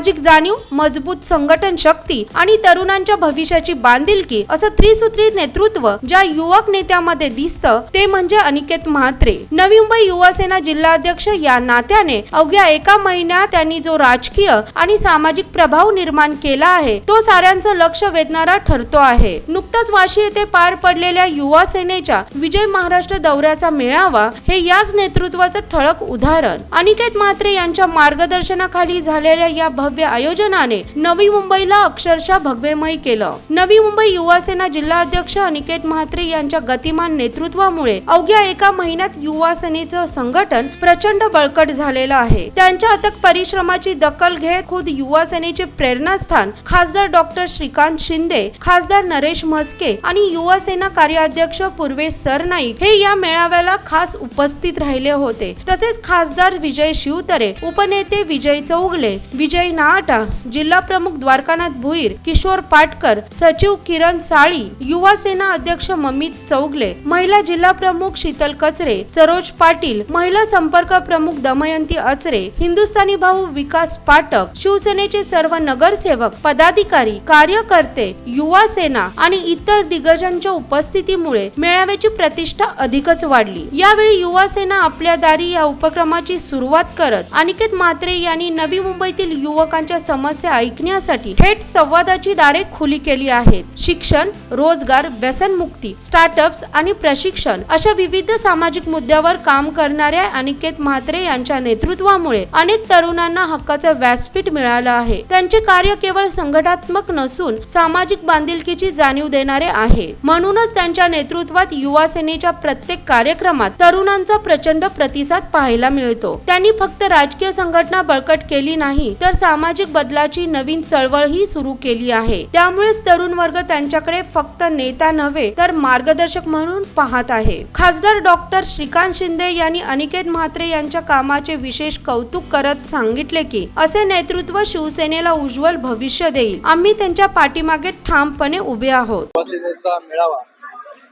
सामाजिक जाणीव मजबूत संघटन शक्ती आणि तरुणांच्या भविष्याची बांधिलकी असं त्रिसूत्री नेतृत्व ज्या युवक नेत्यामध्ये दिसतं ते म्हणजे अनिकेत म्हात्रे. नवी मुंबई युवा सेना जिल्हाध्यक्ष या नात्याने अवघ्या एका महिन्यात त्यांनी जो राजकीय आणि सामाजिक प्रभाव निर्माण केला आहे तो साऱ्यांचं लक्ष वेधणारा ठरतो आहे. नुकताच वाशी येथे पार पडलेल्या युवा सेनेच्या विजय महाराष्ट्र दौऱ्याचा मेळावा हे याच नेतृत्वाचं ठळक उदाहरण. अनिकेत म्हात्रे यांच्या मार्गदर्शनाखाली झालेल्या या भव्य भव्य आयोजनाने नवी मुंबईला अक्षरशः भगवेमय केलं. नवी मुंबई युवा सेना जिल्हाध्यक्ष अनिकेत म्हात्रे यांच्या गतिमान नेतृत्वामुळे अवघ्या एका महिन्यात युवा सेनेचं संघटन प्रचंड बळकट झालेलं आहे. त्यांच्या अथक परिश्रमाची दखल घेत खुद युवा सेनेचे प्रेरणास्थान खासदार डॉक्टर श्रीकांत शिंदे खासदार नरेश म्हस्के आणि युवा सेना कार्याध्यक्ष पूर्वेश सरनाईक हे या मेळाव्याला खास उपस्थित राहिले होते. तसेच खासदार विजय शिवतरे उपनेते विजय चौगले विजय नाहटा जिल्हा प्रमुख द्वारकानाथ भुईर किशोर पाटकर सचिव किरण साळी युवा सेना अध्यक्ष ममित चौगले महिला जिल्हा प्रमुख शीतल कचरे सरोज पाटील महिला संपर्क प्रमुख दमयंती अचरे हिंदुस्थानी भाऊ विकास पाटक शिवसेनेचे सर्व नगरसेवक पदाधिकारी कार्यकर्ते युवा सेना आणि इतर दिग्गजांच्या उपस्थितीमुळे मेळाव्याची प्रतिष्ठा अधिकच वाढली. यावेळी युवा सेना आपल्या दारी या उपक्रमाची सुरुवात करत अनिकेत म्हात्रे यांनी नवी मुंबईतील युवकांच्या समस्या ऐकण्यासाठी थेट संवादाची दारे खुली केली आहेत. शिक्षण रोजगार व्यसनमुक्ती स्टार्टअप्स आणि प्रशिक्षण अशा विविध सामाजिक मुद्द्यावर काम करणाऱ्या अनिकेत म्हात्रे यांच्या नेतृत्वामुळे अनेक तरुणांना हक्काचं व्यासपीठ मिळालं आहे. त्यांचे कार्य केवळ संघटनात्मक नसून सामाजिक बांधिलकीची जाणीव देणारे आहे. म्हणूनच त्यांच्या नेतृत्वात युवा सेनेच्या प्रत्येक कार्यक्रमात तरुणांचा प्रचंड प्रतिसाद पाहायला मिळतो. त्यांनी फक्त राजकीय संघटना बळकट केली नाही तर सामाजिक बदलाची नवीन चळवळही सुरू केली आहे. त्यामुळेच तरुण वर्ग त्यांच्याकडे फक्त नेता नव्हे तर मार्गदर्शक म्हणून पाहत आहे. खासदार डॉक्टर श्रीकांत शिंदे यांनी अनिकेत म्हात्रे यांच्या कामाचे विशेष कौतुक करत सांगितले की असे नेतृत्व शिवसेनेला उज्ज्वल भविष्य देईल. आम्ही त्यांच्या पाठीमागे ठामपणे उभे आहोत. युवासेनेचा मेळावा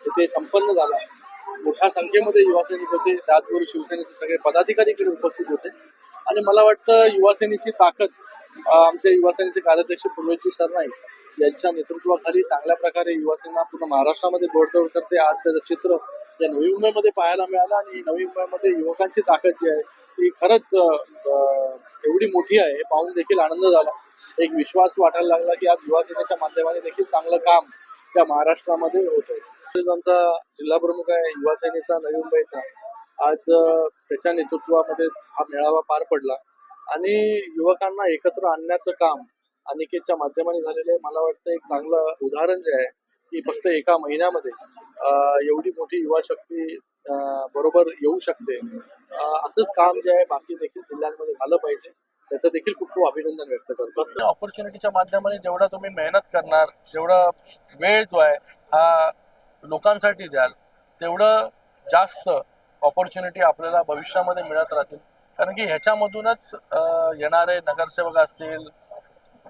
इथे संपन्न झाला. मोठ्या संख्येमध्ये युवासैनिक होते. त्याचबरोबर शिवसेनेचे सगळे पदाधिकारी इकडे उपस्थित होते. आणि मला वाटतं युवासेनेची ताकद आमचे युवासेनेचे कार्याध्यक्ष पूर्वजी सरनाईक यांच्या नेतृत्वाखाली चांगल्या प्रकारे युवासेना पूर्ण महाराष्ट्रामध्ये गोडदोड करते आज त्याचं चित्र या नवी मुंबईमध्ये पाहायला मिळालं आणि नवी मुंबईमध्ये युवकांची ताकद जी आहे ती खरंच एवढी मोठी आहे हे पाहून देखील आनंद झाला. एक विश्वास वाटायला लागला की आज युवासेनेच्या माध्यमाने देखील चांगलं काम या महाराष्ट्रामध्ये होत आहे तसेच आमचा जिल्हा प्रमुख आहे युवासेनेचा नवी मुंबईचा. आज त्याच्या नेतृत्वामध्ये हा मेळावा पार पडला. आणि युवकांना एकत्र आणण्याचं काम अनिकेतच्या माध्यमाने झालेलं आहे. मला वाटतं एक चांगलं उदाहरण जे आहे की फक्त एका महिन्यामध्ये एवढी मोठी युवा शक्ती बरोबर येऊ शकते. असंच काम जे आहे बाकी देखील जिल्ह्यांमध्ये झालं पाहिजे. त्याचं देखील खूप खूप अभिनंदन व्यक्त करतो. ऑपॉर्च्युनिटीच्या माध्यमाने जेवढा तुम्ही मेहनत करणार जेवढा वेळ जो आहे हा लोकांसाठी द्याल तेवढं जास्त ऑपॉर्च्युनिटी आपल्याला भविष्यामध्ये मिळत राहतील. कारण की ह्याच्यामधूनच येणारे नगरसेवक असतील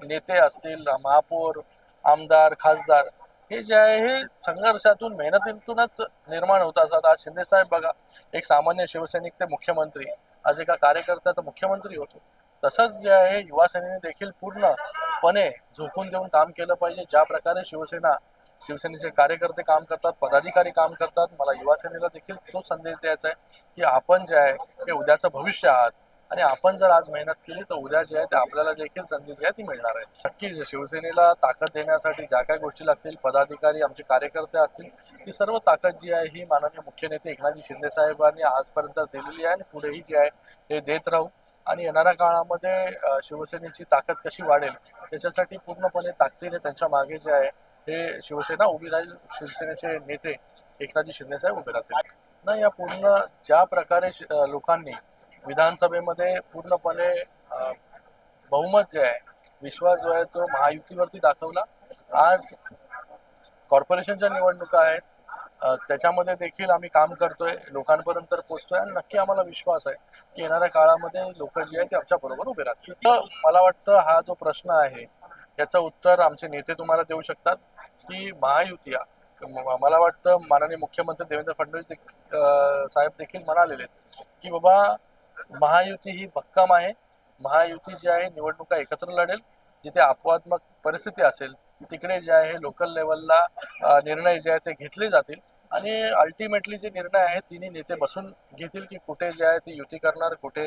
नेते असतील महापौर आमदार खासदार हे जे आहे हे संघर्षातून मेहनतीतूनच निर्माण होत असतात. आज शिंदे साहेब बघा एक सामान्य शिवसैनिक ते मुख्यमंत्री आज एका कार्यकर्त्याचा मुख्यमंत्री होतो. तसंच जे आहे युवा सेनेने देखील पूर्णपणे झोकून देऊन काम केलं पाहिजे. ज्या प्रकारे शिवसेना शिवसेनेचे कार्यकर्ते काम करतात पदाधिकारी काम करतात. मला युवासेनेला देखील तो संदेश द्यायचा आहे की आपण जे आहे हे उद्याचं भविष्य आहात. आणि आपण जर आज मेहनत केली तर उद्या जे आहे ते आपल्याला देखील संधी जी आहे ती मिळणार आहे. नक्की शिवसेनेला ताकद देण्यासाठी ज्या काही गोष्टी लागतील पदाधिकारी आमचे कार्यकर्ते असतील ती सर्व ताकद जी आहे ही माननीय मुख्य नेते एकनाथजी शिंदे साहेबांनी आजपर्यंत दिलेली आहे आणि पुढेही जे आहे ते देत राहू. आणि येणाऱ्या काळामध्ये शिवसेनेची ताकद कशी वाढेल त्याच्यासाठी पूर्णपणे ताकदीने त्यांच्या मागे जे आहे हे शिवसेना उभी राहील शिवसेनेचे नेते एकनाथजी शिंदेसाहेब उभे राहतील. नाही या पूर्ण ज्या प्रकारे लोकांनी विधानसभेमध्ये पूर्णपणे बहुमत जे आहे विश्वास जो आहे तो महायुतीवरती दाखवला. आज कॉर्पोरेशनच्या निवडणुका आहेत. त्याच्यामध्ये देखील आम्ही काम करतोय लोकांपर्यंत पोहोचतोय आणि नक्की आम्हाला विश्वास आहे की येणाऱ्या काळामध्ये लोक जे आहेत ते आमच्या बरोबर उभे राहतील. मला वाटतं हा जो प्रश्न आहे याचं उत्तर आमचे नेते तुम्हाला देऊ शकतात. की महायुती मला वाटतं माननीय मुख्यमंत्री देवेंद्र फडणवीस साहेब देखील म्हणालेले की बाबा महायुती ही भक्कम आहे. महायुती जी आहे निवडणुका एकत्र लढेल. जिथे अपवात्मक परिस्थिती असेल तिकडे जे आहे लोकल लेवलला निर्णय जे आहे ते घेतले जातील. आणि अल्टिमेटली जे निर्णय आहेत तिन्ही नेते बसून घेतील की कुठे जे आहे ती युती करणार कुठे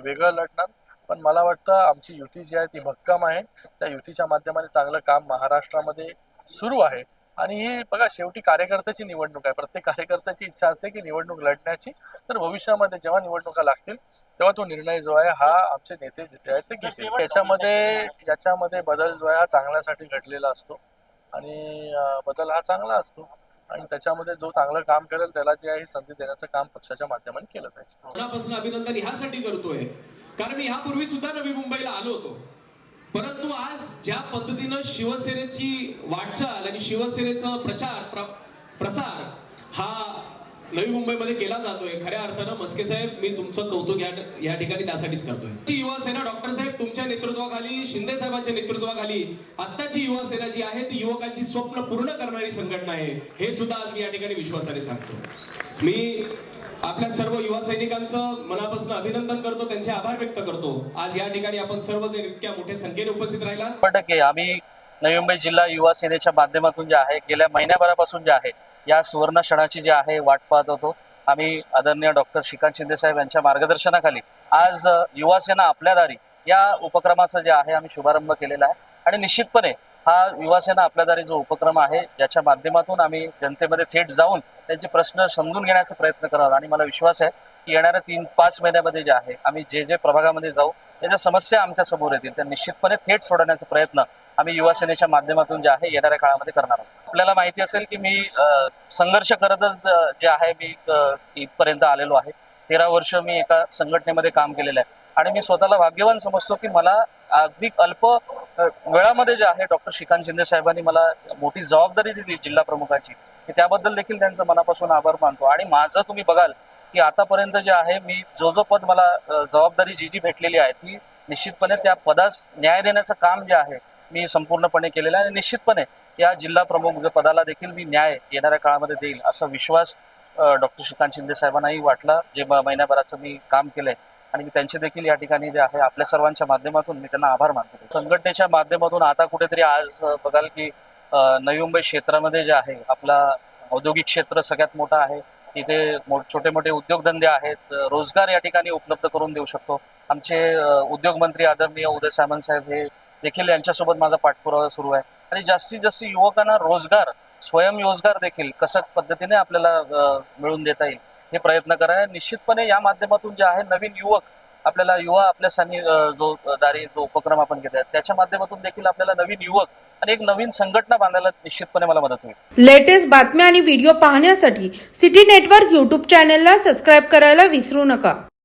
वेगळं लढणार. पण मला वाटतं आमची युती जी आहे ती भक्कम आहे. त्या युतीच्या माध्यमाने चांगलं काम महाराष्ट्रामध्ये सुरू आहे. आणि ही बघा शेवटी कार्यकर्त्याची निवडणूक आहे. प्रत्येक कार्यकर्त्याची इच्छा असते की निवडणूक लढण्याची. तर भविष्यामध्ये जेव्हा निवडणुका लागतील तेव्हा तो निर्णय जो आहे हा आमचे नेते जे आहेत ते घेतील. याच्यामध्ये याच्यामध्ये बदल जो आहे हा चांगल्यासाठी घडलेला असतो. आणि बदल हा चांगला असतो. आणि त्याच्यामध्ये जो चांगलं काम करेल त्याला जे आहे ही संधी देण्याचं काम पक्षाच्या माध्यमाने केलं जाईल अभिनंदन. ह्यासाठी करतोय. कारण मी ह्यापूर्वी सुद्धा नवी मुंबईला आलो होतो. परंतु आज ज्या पद्धतीनं शिवसेनेची वाटचाल आणि शिवसेनेचा प्रचार प्र- प्रसार हा नवी मुंबईमध्ये केला जातोय खऱ्या अर्थानं मस्के साहेब मी तुमचं कौतुक या या ठिकाणी त्यासाठीच करतोय. ती युवा सेना डॉक्टर साहेब तुमच्या नेतृत्वाखाली शिंदे साहेबांच्या नेतृत्वाखाली आत्ताची युवा सेना जी आहे ती युवकांची स्वप्न पूर्ण करणारी संघटना आहे हे सुद्धा आज मी या ठिकाणी विश्वासाने सांगतो. मी आपल्या सर्व युवा सैनिकांचं मनापासून अभिनंदन करतो त्यांचे आभार व्यक्त करतो. आज या ठिकाणी आपण सर्वजण इतक्या मोठ्या संख्येने उपस्थित राहिला शंभर टक्के आम्ही नवी मुंबई जिल्हा युवा सेनेच्या माध्यमातून जे आहे गेल्या महिन्याभरापासून जे आहे या सुवर्ण क्षणाची जी आहे वाट पाहत होतो. आम्ही आदरणीय डॉक्टर श्रीकांत शिंदे साहेब यांच्या मार्गदर्शनाखाली आज अ, युवा सेना आपल्या दारी या उपक्रमाचा जे आहे आम्ही शुभारंभ केलेला आहे. आणि निश्चितपणे हा युवासेना आपल्याद्वारे जो उपक्रम आहे ज्याच्या माध्यमातून आम्ही जनतेमध्ये थेट जाऊन त्यांचे प्रश्न समजून घेण्याचा प्रयत्न करणार आणि मला विश्वास आहे की येणाऱ्या तीन पाच महिन्यामध्ये जे आहे आम्ही जे जे प्रभागामध्ये जाऊ त्याच्या समस्या आमच्यासमोर येतील त्या निश्चितपणे थेट सोडवण्याचा प्रयत्न आम्ही युवा सेनेच्या माध्यमातून जे आहे येणाऱ्या काळामध्ये करणार आहोत. आपल्याला माहिती असेल की मी संघर्ष करतच जे आहे मी इथपर्यंत आलेलो आहे. तेरा वर्ष मी एका संघटनेमध्ये काम केलेलं आहे. आणि मी स्वतःला भाग्यवान समजतो की मला अगदी अल्प वेळामध्ये जे आहे डॉक्टर श्रीकांत शिंदे साहेबांनी मला मोठी जबाबदारी दिली जिल्हा प्रमुखाची मी त्याबद्दल देखील त्यांचं मनापासून आभार मानतो. आणि माझं तुम्ही बघाल की आतापर्यंत जे आहे मी जो जो पद मला जबाबदारी जी जी भेटलेली आहे ती निश्चितपणे त्या पदास न्याय देण्याचं काम जे आहे मी संपूर्णपणे केलेलं आहे. आणि निश्चितपणे या जिल्हा प्रमुख जो पदाला देखील मी न्याय येणाऱ्या काळामध्ये देईल असा विश्वास डॉक्टर श्रीकांत शिंदे साहेबांनाही वाटला. जे महिन्याभराचं मी काम केलंय आणि त्यांचे देखील या ठिकाणी जे आहे आपल्या सर्वांच्या माध्यमातून मी त्यांना आभार मानतो. संघटनेच्या माध्यमातून आता कुठेतरी आज बघाल की नवी मुंबई क्षेत्रामध्ये जे आहे आपला औद्योगिक क्षेत्र सगळ्यात मोठं आहे. तिथे छोटे मोठे उद्योगधंदे आहेत. रोजगार या ठिकाणी उपलब्ध करून देऊ शकतो. आमचे उद्योगमंत्री आदरणीय उदय सामंत साहेब हे देखील यांच्यासोबत माझा पाठपुरावा सुरू आहे. आणि जास्तीत जास्त युवकांना रोजगार स्वयंरोजगार देखील कसं पद्धतीने आपल्याला मिळून मिळवून देता येईल हे प्रयत्न करा. निश्चितपणे या माध्यमातून जे आहे नवीन युवक आपल्याला युवा आपल्या सानी जो दारी जो उपक्रम आपण घेत त्याच्या माध्यमातून देखील आपल्याला नवीन युवक आणि एक नवीन संघटना बांधायला निश्चितपणे मला मदत होईल. लेटेस्ट बातम्या आणि व्हिडिओ पाहण्यासाठी सिटी नेटवर्क यूट्यूब चॅनलला सबस्क्राईब करायला विसरू नका.